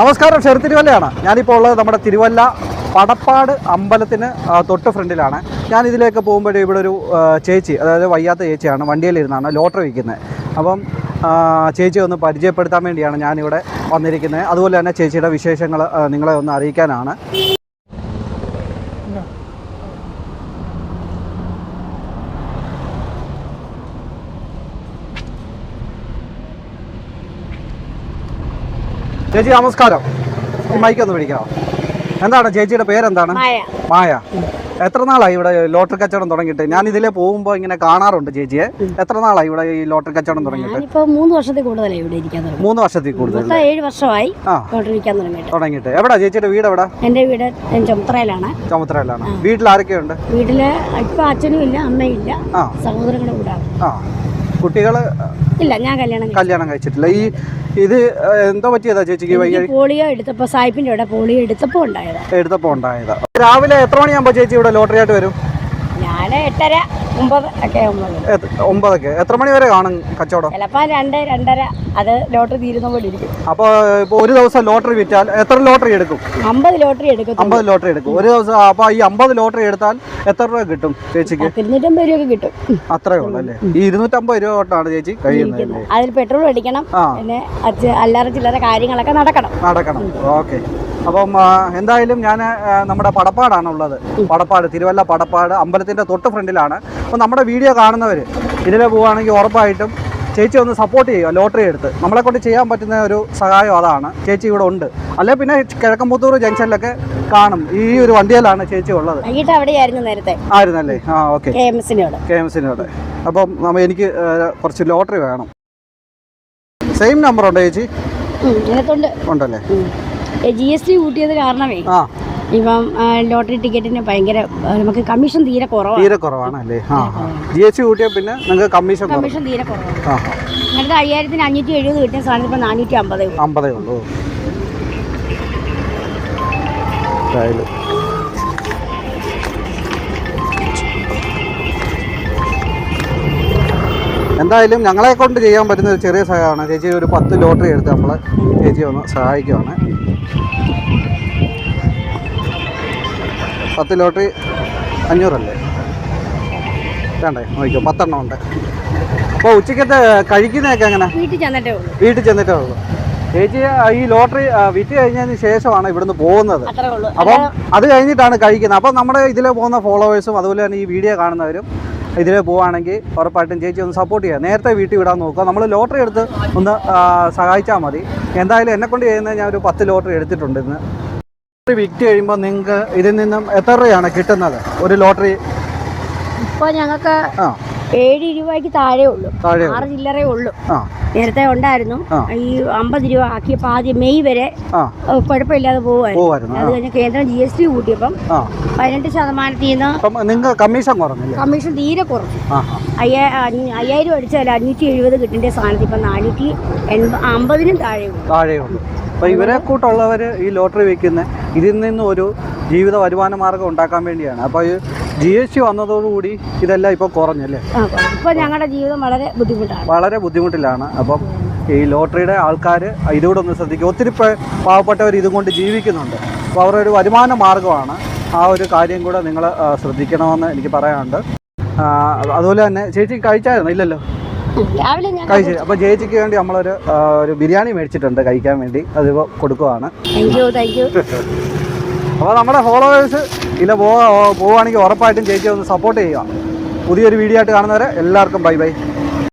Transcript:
നമസ്കാരം ഷെർ തിരുവല്ലയാണ്. ഞാനിപ്പോൾ ഉള്ളത് നമ്മുടെ തിരുവല്ല പടപ്പാട് അമ്പലത്തിന് തൊട്ട് ഫ്രണ്ടിലാണ്. ഞാൻ ഇതിലേക്ക് പോകുമ്പോഴേ ഇവിടെ ഒരു ചേച്ചി അതായത് വയ്യാത്ത ചേച്ചിയാണ് വണ്ടിയിലിരുന്നാണ് ലോട്ടറി വിൽക്കുന്നത് അപ്പം ചേച്ചിയെ ഒന്ന് പരിചയപ്പെടുത്താൻ വേണ്ടിയാണ് ഞാനിവിടെ വന്നിരിക്കുന്നത് അതുപോലെ തന്നെ ചേച്ചിയുടെ വിശേഷങ്ങൾ നിങ്ങളെ ഒന്ന് അറിയിക്കാനാണ്. ചേച്ചി നമസ്കാരം. ഈ മൈക്ക് ഒന്ന് പിടിക്കാമോ എന്താണ് ചേച്ചിയുടെ പേരെന്താണ്? മായ. എത്ര നാളായി ഇവിടെ ലോട്ടറി കച്ചവടം തുടങ്ങിയിട്ട്? ഞാൻ ഇതിലെ പോകുമ്പോൾ ഇങ്ങനെ കാണാറുണ്ട് ചേച്ചിയെ. എത്ര നാളായി ഇവിടെ ഈ ലോട്ടറി കച്ചവടം തുടങ്ങിയിട്ട്? മൂന്ന് വർഷത്തിൽ കൂടുതലായി ഇവിടെ ഇരിക്കാൻ തുടങ്ങി. മൂന്ന് വർഷത്തിൽ കൂടുതൽ ഏഴ് വർഷമായി ആ. ലോട്ടറി ഇരിക്കാൻ തുടങ്ങിയിട്ട്. തുടങ്ങിയിട്ട്. എവിടാ ചേച്ചിയുടെ വീട് എവിടെ? എന്റെ വീട് ചുമത്രയിലാണ് ചുമത്രയിലാണ് വീട്ടിൽ ആരൊക്കെയുണ്ട്? വീട്ടിൽ ഇപ്പൊ അച്ഛനും ഇല്ല അമ്മയില്ല സഹോദരങ്ങളുടെ കൂടാണ് ആ. കുട്ടികൾ ഇല്ല ഞാൻ കല്യാണം. കല്യാണം കഴിച്ചിട്ടില്ല. ഈ ഇത് എന്താ പറ്റിയതാ ചേച്ചിക്ക് വയ്യ പോളിയോ എടുത്തപ്പോ സായിപ്പിന്റെ ഇവിടെ പോളിയോ എടുത്തപ്പോ ഉണ്ടായതാ. എടുത്തപ്പോ ഉണ്ടായതാ. രാവിലെ എത്ര മണിയാകുമ്പോ ചേച്ചി ഇവിടെ ലോട്ടറി ആയിട്ട് വരും? ഞാൻ എട്ടര ഒമ്പത് ഒക്കെ എത്ര- ഒമ്പതൊക്കെ. എത്ര മണി വരെ കാണും കച്ചവടം? ചിലപ്പോ രണ്ട് രണ്ടര അത് ലോട്ടറി തീരുന്ന പോലെ ഇരിക്കും. അപ്പോൾ ഇപ്പോൾ ഒരു ദിവസം ലോട്ടറി വിറ്റാൽ എത്ര ലോട്ടറി എടുക്കും? അമ്പത് ലോട്ടറി എടുക്കും അമ്പത് ലോട്ടറി എടുക്കും. ഒരു ദിവസം അപ്പോൾ ഈ അമ്പത് ലോട്ടറി എടുത്താൽ എത്ര രൂപ കിട്ടും ചേച്ചിക്ക്? ഇരുന്നൂറ്റമ്പത് രൂപ കിട്ടും. അത്രേ ഉള്ളൂ അല്ലേ? ഈ ഇരുന്നൂറ്റമ്പത് രൂപ തൊട്ടാണ് ചേച്ചി കഴിയുന്നത് അതിൽ പെട്രോൾ അടിക്കണം. പിന്നെ അല്ലാതെ ചില്ലറ കാര്യങ്ങളൊക്കെ നടക്കണം. നടക്കണം. ഓക്കെ. അപ്പം എന്തായാലും ഞാൻ നമ്മുടെ പടപ്പാടാണ് ഉള്ളത് പടപ്പാട് തിരുവല്ല പടപ്പാട് അമ്പലത്തിന്റെ തൊട്ട് ഫ്രണ്ടിലാണ്. അപ്പോൾ നമ്മുടെ വീഡിയോ കാണുന്നവർ ഇതിലെ പോവുകയാണെങ്കിൽ ഉറപ്പായിട്ടും ചേച്ചി ഒന്ന് സപ്പോർട്ട് ചെയ്യുക ലോട്ടറി എടുത്ത്. നമ്മളെ കൊണ്ട് ചെയ്യാൻ പറ്റുന്ന ഒരു സഹായം അതാണ്. ചേച്ചി ഇവിടെ ഉണ്ട്. അല്ലെ പിന്നെ കിഴക്കമ്പത്തൂർ ജംഗ്ഷനിലൊക്കെ കാണും. ഈ ഒരു വണ്ടിയിലാണ് ചേച്ചി ഉള്ളത്. നേരത്തെ. ആയിരുന്നല്ലേ? ആ ഓക്കെ. കെ എസിനോട്. അപ്പം എനിക്ക് കുറച്ച് ലോട്ടറി വേണം. സെയിം നമ്പർ ഉണ്ടോ ചേച്ചി ഉണ്ടല്ലേ? ജി എസ് ടി കൂട്ടിയത് കാരണമേ. ആ. ഇപ്പം ലോട്ടറി ടിക്കറ്റിന് ഭയങ്കര നമുക്ക് കമ്മീഷൻ തീരെ കുറവാണ് തീരെ കുറവാണ് അല്ലേ ജി എസ് ടി കൂട്ടിയാൽ പിന്നെ നിങ്ങൾക്ക് കമ്മീഷൻ കമ്മീഷൻ തീരെ കുറവാണ് ആ. അയ്യായിരത്തിന് അഞ്ഞൂറ്റി എഴുപത് കിട്ടിയ സാധനം ഇപ്പം നാനൂറ്റി അമ്പതേ അമ്പതേ ഉള്ളൂ. എന്തായാലും ഞങ്ങളെ കൊണ്ട് ചെയ്യാൻ പറ്റുന്ന ഒരു ചെറിയ സഹായമാണ്. ചേച്ചി ഒരു പത്ത് ലോട്ടറി എടുത്ത് നമ്മൾ ചേച്ചി ഒന്ന് സഹായിക്കുവാണ്. പത്ത് ലോട്ടറി അഞ്ഞൂറല്ലേ? വേണ്ടേ നോക്കിക്കോ പത്തെണ്ണം ഉണ്ട്. അപ്പോൾ ഉച്ചക്കത്തെ കഴിക്കുന്നതൊക്കെ എങ്ങനെ? വീട്ടിൽ ചെന്നിട്ടേ ഉള്ളൂ. വീട്ടിൽ ചെന്നിട്ടേ ഉള്ളൂ. ചേച്ചി ഈ ലോട്ടറി വിറ്റ് കഴിഞ്ഞതിന് ശേഷമാണ് ഇവിടുന്ന് പോകുന്നത്. അപ്പം അത് കഴിഞ്ഞിട്ടാണ് കഴിക്കുന്നത്. അപ്പം നമ്മുടെ ഇതിലെ പോകുന്ന ഫോളോവേഴ്സും അതുപോലെ തന്നെ ഈ വീഡിയോ കാണുന്നവരും ഇതിലെ പോവുകയാണെങ്കിൽ ഉറപ്പായിട്ടും ചേച്ചി ഒന്ന് സപ്പോർട്ട് ചെയ്യുക നേരത്തെ വീട്ടിൽ വിടാൻ നോക്കുക. നമ്മൾ ലോട്ടറി എടുത്ത് ഒന്ന് സഹായിച്ചാൽ മതി. എന്തായാലും എന്നെ കൊണ്ട് ചെയ്യുന്നത് ഞാൻ ഒരു പത്ത് ലോട്ടറി എടുത്തിട്ടുണ്ട് ഇന്ന്. ലോട്ടറി വിറ്റ് കഴിയുമ്പോൾ നിങ്ങൾക്ക് ഇതിൽ നിന്നും എത്ര രൂപയാണ് കിട്ടുന്നത്? ഒരു ലോട്ടറി ഇപ്പോൾ ഞങ്ങൾക്ക് ആ. ഏഴ് രൂപയ്ക്ക് താഴെ ഉള്ളൂ. ആറ് ചില്ലറേ ഉള്ളൂ. നേരത്തെ ഉണ്ടായിരുന്നു. ഈ അമ്പത് രൂപ ആക്കിയപ്പോൾ ആദ്യം മെയ് വരെ കുഴപ്പമില്ലാതെ പോകുമായിരുന്നു പോവായിരുന്നു അത് കഴിഞ്ഞ് കേന്ദ്രം ജി എസ് ടി കൂട്ടിയപ്പം പതിനെട്ട് ശതമാനത്തിൽ നിന്ന് കമ്മീഷൻ കമ്മീഷൻ തീരെ അഞ്ഞൂ- അയ്യായിരം അടിച്ചാൽ അഞ്ഞൂറ്റി എഴുപത് കിട്ടേണ്ട സാധനത്തിൽ ഇപ്പം നാനൂറ്റി അമ്പതിനും താഴെ ഉള്ളൂ. താഴെയുള്ളൂ അപ്പോൾ ഇവരെ കൂട്ടുള്ളവർ ഈ ലോട്ടറി വെക്കുന്ന ഇതിൽ നിന്ന് ഒരു ജീവിത വരുമാന മാർഗം ഉണ്ടാക്കാൻ വേണ്ടിയാണ്. അപ്പോൾ ഈ ജി എസ് ടി വന്നതോടുകൂടി ഇതെല്ലാം ഇപ്പോൾ കുറഞ്ഞല്ലേ? ആ ഇപ്പം ഞങ്ങളുടെ ജീവിതം വളരെ ബുദ്ധിമുട്ടാണ്. വളരെ ബുദ്ധിമുട്ടിലാണ്. അപ്പം ഈ ലോട്ടറിയുടെ ആൾക്കാർ ഇതുകൂടെ ഒന്ന് ശ്രദ്ധിക്കുക. ഒത്തിരി പാവപ്പെട്ടവർ ഇതുകൊണ്ട് ജീവിക്കുന്നുണ്ട്. അപ്പോൾ അവരുടെ ഒരു വരുമാന മാർഗമാണ് ആ ഒരു കാര്യം കൂടെ നിങ്ങൾ ശ്രദ്ധിക്കണമെന്ന് എനിക്ക് പറയാനുണ്ട്. അതുപോലെ തന്നെ ചേച്ചി കഴിച്ചായിരുന്നു? ഇല്ലല്ലോ. കഴിച്ചു. അപ്പോൾ ചേച്ചിക്ക് വേണ്ടി നമ്മളൊരു ഒരു ബിരിയാണി മേടിച്ചിട്ടുണ്ട് കഴിക്കാൻ വേണ്ടി. അതിപ്പോൾ കൊടുക്കുവാണ്. അപ്പോൾ നമ്മുടെ ഫോളോവേഴ്സ് ഇല്ല പോവുക പോവുകയാണെങ്കിൽ ഉറപ്പായിട്ടും ചേച്ചി ഒന്ന് സപ്പോർട്ട് ചെയ്യുക. പുതിയൊരു വീഡിയോ ആയിട്ട് കാണുന്നവരെ എല്ലാവർക്കും ബൈ ബൈ